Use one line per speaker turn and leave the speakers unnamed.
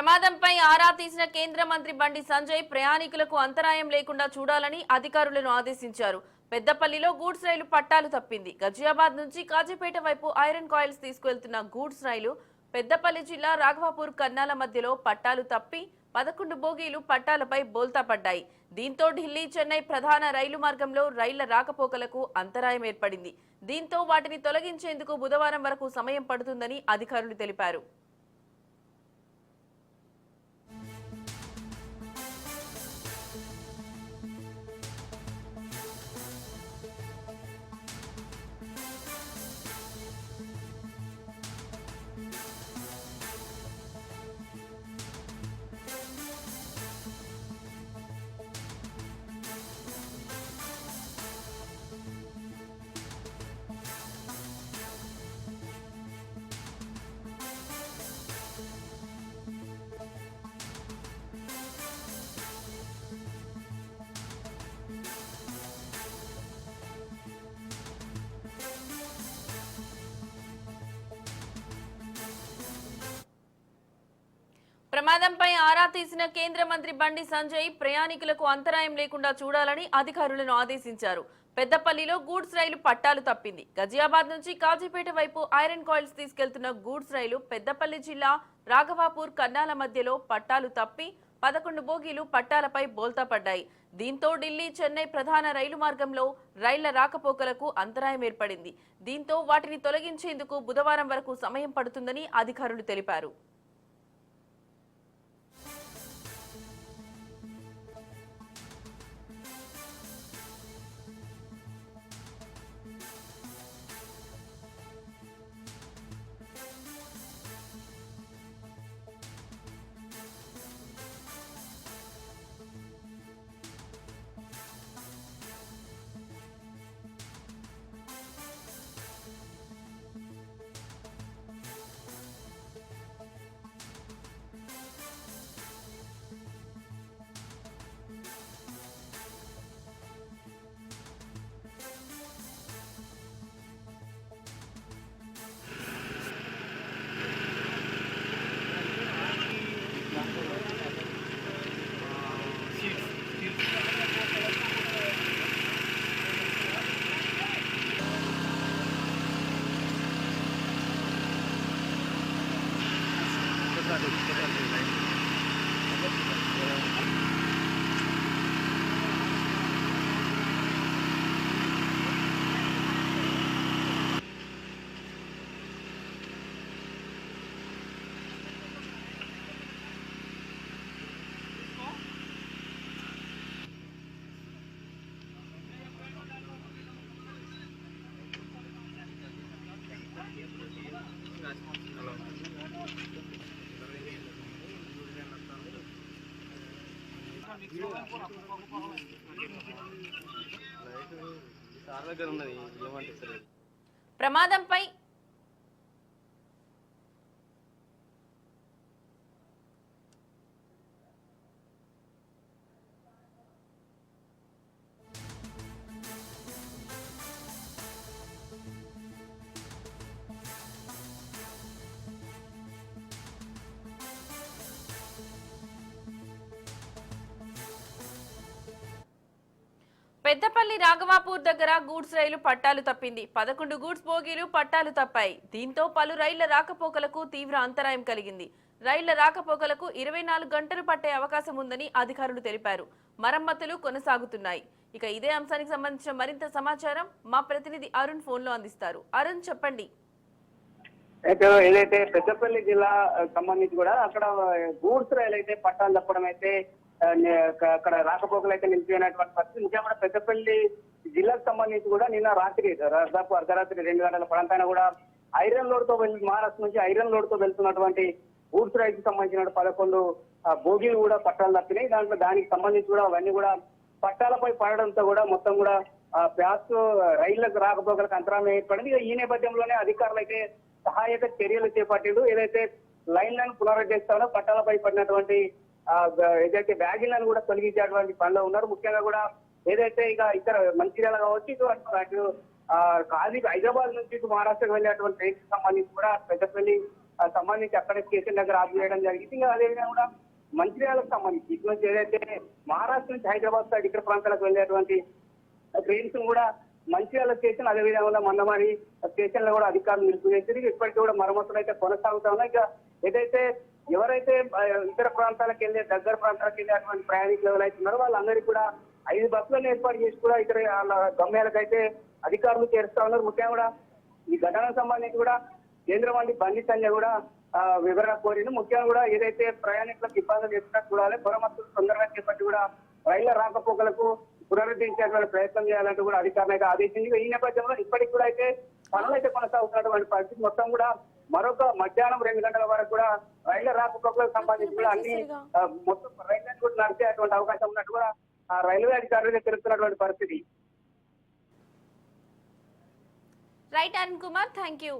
ప్రమాదంపై ఆరా తీసిన కేంద్ర మంత్రి బండి సంజయ్ ప్రయాణికులకు అంతరాయం లేకుండా చూడాలని అధికారులను ఆదేశించారు. పెద్దపల్లిలో గూడ్స్ రైలు పట్టాలు తప్పింది. గజియాబాద్ నుంచి కాజీపేట వైపు ఐరన్ కాయిల్స్ తీసుకువెళ్తున్న గూడ్స్ రైలు పెద్దపల్లి జిల్లా రాఘవాపూర్ కన్నాల మధ్యలో పట్టాలు తప్పి పదకొండు బోగీలు పట్టాలపై బోల్తా పడ్డాయి దీంతో ఢిల్లీ చెన్నై ప్రధాన రైలు మార్గంలో రైళ్ళ రాకపోకలకు అంతరాయం ఏర్పడింది. దీంతో వాటిని తొలగించేందుకు బుధవారం వరకు సమయం పడుతుందని అధికారులు తెలిపారు. ప్రమాదంపై ఆరా తీసిన కేంద్ర మంత్రి బండి సంజయ్ ప్రయాణికులకు అంతరాయం లేకుండా చూడాలని అధికారులను ఆదేశించారు. పెద్దపల్లిలో గూడ్స్ రైలు పట్టాలు తప్పింది. గజియాబాద్ నుంచి కాజీపేట వైపు ఐరన్ కాయిల్స్ తీసుకెళ్తున్న గూడ్స్ రైలు పెద్దపల్లి జిల్లా రాఘవాపూర్ కన్నాల మధ్యలో పట్టాలు తప్పి పదకొండు బోగీలు పట్టాలపై బోల్తా పడ్డాయి దీంతో ఢిల్లీ చెన్నై ప్రధాన రైలు మార్గంలో రైళ్ళ రాకపోకలకు అంతరాయం ఏర్పడింది. దీంతో వాటిని తొలగించేందుకు బుధవారం వరకు సమయం పడుతుందని అధికారులు తెలిపారు.
Gracias.
ప్రమాదంపై పెద్దపల్లి రాఘవాపూర్ దగ్గర గూడ్స్ రైలు పట్టాలు తప్పింది. పదకొండు గూడ్స్ బోగీలు పట్టాలు తప్పాయి. దీంతో పలు రైళ్ళ రాకపోకలకు తీవ్ర అంతరాయం కలిగింది. రైళ్ళ రాకపోకలకు ఇరవై నాలుగు గంటలు పట్టే అవకాశం ఉందని అధికారులు తెలిపారు. మరమ్మతులు కొనసాగుతున్నాయి. ఇక ఇదే అంశానికి సంబంధించిన మరింత సమాచారం మా ప్రతినిధి అరుణ్ ఫోన్లో అందిస్తారు. అరుణ్ చెప్పండి.
అయితే ఏదైతే పెద్దపల్లి జిల్లా సంబంధించి కూడా అక్కడ గూడ్స్ రైలు అయితే పట్టాలు తప్పడం అయితే అక్కడ రాకపోకలు అయితే నిలిచిపోయినటువంటి పరిస్థితి. నిజామాబాద్ పెద్దపల్లి జిల్లాకు సంబంధించి కూడా నిన్న రాత్రి దాదాపు అర్ధరాత్రి రెండు గంటల ప్రాంతాన కూడా ఐరన్ లోడ్తో వెళ్ళి మహారాష్ట్ర నుంచి ఐరన్ లోడ్తో వెళ్తున్నటువంటి గూడ్స్ రైతుకు సంబంధించిన పదకొండు బోగీలు కూడా పట్టాలు తప్పినాయి. దాంట్లో దానికి సంబంధించి కూడా అవన్నీ కూడా పట్టాలపై పడడంతో కూడా మొత్తం కూడా ఆ, ప్యాస్ రైళ్ళకు రాకపోకలకు అంతరాయం ఏర్పడింది. ఈ నేపథ్యంలోనే అధికారులు అయితే సహాయక చర్యలు చేపట్టిండు ఏదైతే లైన్లను పునరుద్ధరిస్తారో పట్టాలపై పడినటువంటి ఏదైతే బ్యాగులను కూడా తొలగించేటువంటి పనిలో ఉన్నారు. ముఖ్యంగా కూడా ఏదైతే ఇక ఇతర మంచిర్యాల కావచ్చు ఇటు అటు అటు, కాజీ హైదరాబాద్ నుంచి ఇటు మహారాష్ట్రకు వెళ్ళేటువంటి ట్రైన్ సంబంధించి కూడా పెద్దపల్లి ఆ, సంబంధించి అక్కడ స్టేషన్ దగ్గర ఆపివేయడం జరిగింది. ఇంకా అదేవిధంగా కూడా మంచిర్యాలకు సంబంధించి ఇటు నుంచి ఏదైతే మహారాష్ట్ర నుంచి హైదరాబాద్ సైడ్ ఇతర ప్రాంతాలకు వెళ్ళేటువంటి ట్రైన్స్ కూడా మంచిర్యాల స్టేషన్ అదేవిధంగా మందమారి స్టేషన్లో కూడా అధికారులు నిలిపివేసింది ఇప్పటికీ కూడా మరమ్మతులు అయితే కొనసాగుతా ఉన్నాయి. ఇక ఏదైతే ఎవరైతే ఇతర ప్రాంతాలకు వెళ్ళే దగ్గర ప్రాంతాలకు వెళ్ళేటువంటి ప్రయాణికులు ఎవరైతున్నారో వాళ్ళందరికీ కూడా ఐదు బస్సులను ఏర్పాటు చేసి కూడా ఇతర గమ్యాలకైతే అధికారులు చేరుస్తా ఉన్నారు. ముఖ్యంగా కూడా ఈ ఘటనకు సంబంధించి కూడా కేంద్ర మంత్రి బండి సంజయ్ కూడా వివరణ కోరింది ముఖ్యంగా కూడా ఏదైతే ప్రయాణికులకు ఇబ్బందులు చేస్తున్నా చూడాలి మరమ్మతులు తొందరగా చేపట్టి కూడా రైళ్ళ రాకపోకలకు పునరుద్ధరించేటువంటి ప్రయత్నం చేయాలంటూ కూడా అధికారులు అయితే ఆదేశించి ఈ నేపథ్యంలో ఇప్పటికి కూడా అయితే పనులు అయితే కొనసాగుతున్నటువంటి పరిస్థితి మొత్తం కూడా మరొక మధ్యాహ్నం రెండు గంటల వరకు కూడా రైళ్ళ రాకపోకలకు సంబంధించి కూడా అన్ని మొత్తం రైళ్ళను కూడా నడిచేటువంటి అవకాశం ఉన్నట్టు కూడా ఆ రైల్వే అధికారులు తెలుస్తున్నటువంటి పరిస్థితి.
Right Arun Kumar thank you